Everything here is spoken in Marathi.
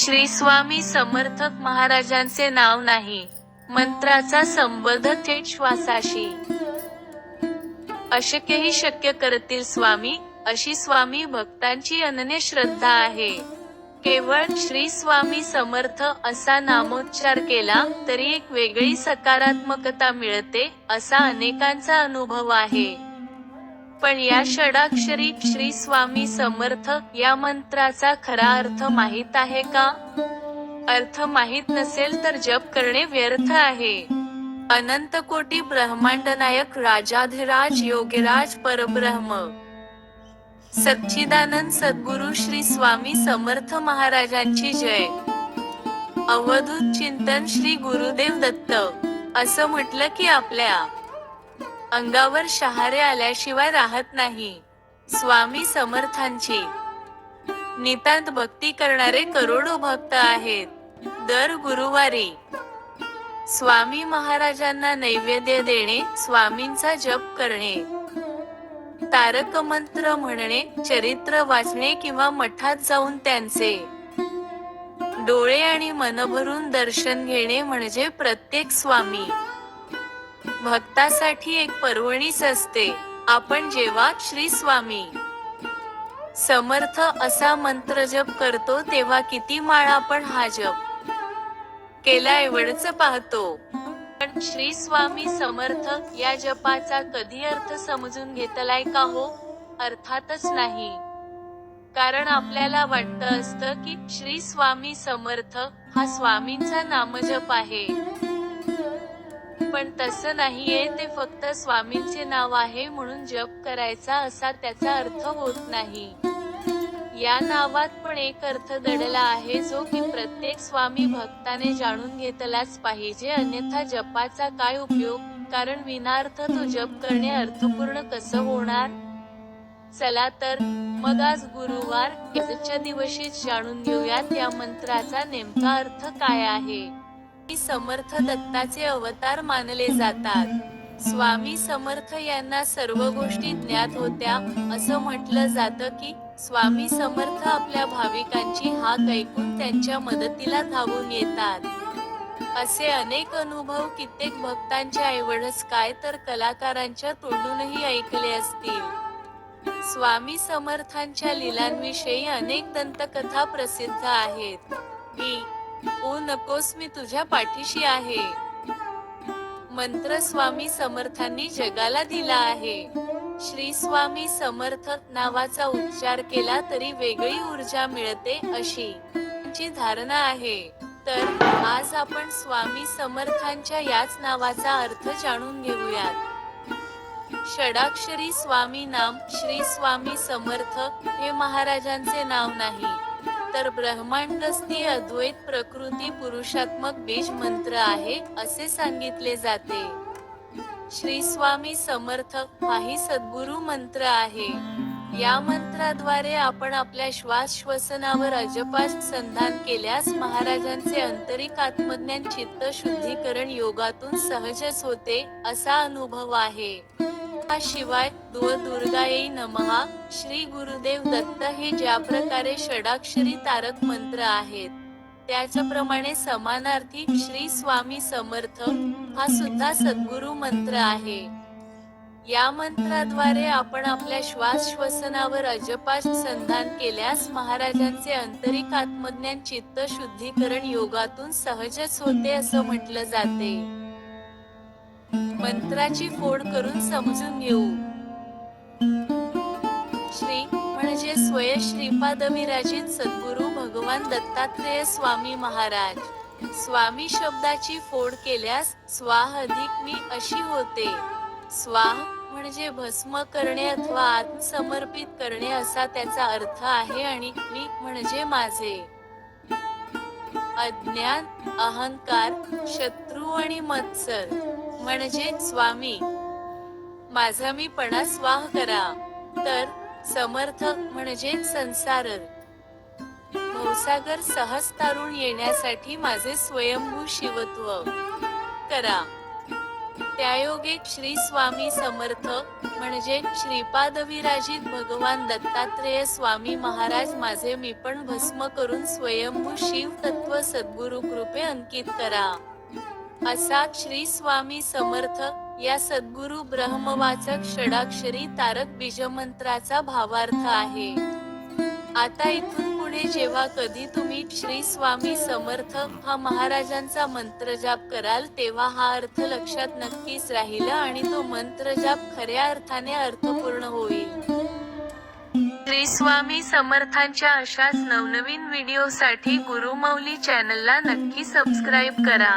श्री स्वामी समर्थक महाराजांचे नाव नाही मंत्राचा संबंध थेट श्वासाशी. अशक्यही शक्य करतील स्वामी अशी स्वामी भक्तांची अनन्य श्रद्धा आहे. केवळ श्री स्वामी समर्थ असा नामोच्चार केला तरी एक वेगळी सकारात्मकता मिळते असा अनेकांचा अनुभव आहे. पण या षडाक्षरी श्री स्वामी समर्थ या मंत्राचा खरा अर्थ माहीत आहे का? अर्थ माहीत नसेल तर जप करणे व्यर्थ आहे. अनंत कोटी ब्रह्मांड नायक राजाधिराज योगराज परब्रह्म. सच्चिदानंद सद्गुरु श्री स्वामी समर्थ महाराजांची जय. अवधूत चिंतन श्री गुरुदेव दत्त. असं म्हटलं की आपल्या अंगावर शहारे आल्याशिवाय राहत नाही. स्वामी समर्थांची. नितांत भक्ती करणारे करोडो भक्त आहेत. दर गुरुवारी. स्वामी महाराजांना नैवेद्य देणे स्वामींचा जप करणे. तारक मंत्र म्हणणे चरित्र वाचणे किंवा मठात जाऊन त्यांचे. डोळे आणि मन भरून दर्शन घेणे म्हणजे प्रत्येक स्वामी. भक्तासाठी एक पर्वणीच असते. आपण जेव्हा श्री स्वामी समर्थ असा मंत्र जप करतो तेव्हा किती माळा आपण हा जप केला एवढच पाहतो. पण श्री स्वामी समर्थ या जपाचा कधी अर्थ समजून घेतलाय का हो? अर्थातच नाही. कारण आपल्याला वाटतं असतं की श्री स्वामी समर्थ हा स्वामींचा नामजप आहे. पण तसं नाहीये. ते फक्त स्वामींचे नाव आहे म्हणून जप करायचा असा त्याचा अर्थ होत नाही. या नावात पण एक अर्थ दडला आहे जो की प्रत्येक स्वामी भक्ताने जाणून घेतलाच पाहिजे. अन्यथा जपाचा काय उपयोग? कारण विनार्थ तो जप करणे अर्थपूर्ण कसं होणार? चला तर मग आज गुरुवार आजच्या दिवशीच जाणून घेऊयात या मंत्राचा नेमका अर्थ काय आहे. समर्थ दत्ताचे अवतार मानले जातात. स्वामी समर्थ यांना सर्व गोष्टी ज्ञात होत्या असं म्हटलं जातं की स्वामी समर्थ आपल्या भाविकांची हाक ऐकून त्यांच्या मदतीला धावून येतात. असे अनेक अनुभव कित्येक भक्तांच्या एवढंच काय तर कलाकारांच्या तोंडूनही ऐकले असतील. स्वामी समर्थांच्या लीलांविषयी अनेक दंतकथा प्रसिद्ध आहेत. की ओ नकोस मी तुझ्या पाठीशी आहे. मंत्र स्वामी समर्थांनी जगाला दिला आहे. श्री स्वामी समर्थ नावाचा उच्चार केला तरी वेगळी ऊर्जा मिळते अशी ची धारणा आहे. तर आज आपण स्वामी समर्थांच्या याच नावाचा अर्थ जाणून घेऊयात. षडाक्षरी स्वामी नाम श्री स्वामी समर्थ हे महाराजांचे नाव नाही. तर ब्रह्मांडस्थी अद्वैत प्रकृती पुरुषात्मक बीज मंत्र आहे असे सांगितले जाते. श्री स्वामी समर्थ हाही सद्गुरु मंत्र आहे. या मंत्राद्वारे आपण आपल्या श्वास श्वसनावर अजपास संधान केल्यास महाराजांचे आंतरिक आत्मज्ञान चित्त शुद्धीकरण योगातून सहजच होते असा अनुभव आहे. शिवाय दुव दुर्गायै नमहा श्री गुरुदेव दत्त हे ज्या प्रकारे षडाक्षरी तारक मंत्र आहेत त्याच्याप्रमाणे समानार्थी श्री स्वामी समर्थ हा सुद्धा सद्गुरु मंत्र आहे. या मंत्राद्वारे आपण आपल्या श्वास श्वसनावर अजपास संधान केल्यास महाराजांचे आंतरिक आत्मज्ञान चित्त शुद्धीकरण योगातून सहजच होते असं म्हटलं जाते. मंत्राची फोड करून समजून घेऊ. श्री म्हणजे स्वय श्रीपाद विराजित सद्गुरु भगवान दत्तात्रेय स्वामी महाराज. स्वामी शब्दाची फोड केल्यास स्वाह अधिक मी अशी होते. स्वाह म्हणजे भस्म करणे अथवा आत्मसमर्पित करणे असा त्याचा अर्थ आहे आणि मी म्हणजे माझे. अज्ञान अहंकार शत्रू आणि मत्सर. म्हणजे स्वामी. माझा मी पणा स्वाह करा तर समर्थ म्हणजे संसार. भवसागर सहज तारून येण्यासाठी माझे स्वयंभू शिवत्व करा. त्यायोगे श्री स्वामी समर्थ म्हणजे श्रीपादविराजित भगवान दत्तात्रेय स्वामी महाराज माझे मी पण भस्म करून स्वयंभू शिव तत्व सद्गुरु कृपे अंकित करा. असा श्री स्वामी समर्थ या सद्गुरु ब्रह्मवाचक षडाक्षरी तारक बीजमंत्राचा भावार्थ आहे. आता इथून पुढे जेव्हा कधी तुम्ही श्री स्वामी समर्थ हा महाराजांचा मंत्र जाप कराल तेव्हा हा अर्थ लक्षात नक्कीच राहील आणि तो मंत्र जाप खऱ्या अर्थाने अर्थपूर्ण होईल. श्री स्वामी समर्थांच्या अशाच नवनवीन व्हिडिओसाठी गुरुमौली चॅनलला नक्की सबस्क्राईब करा.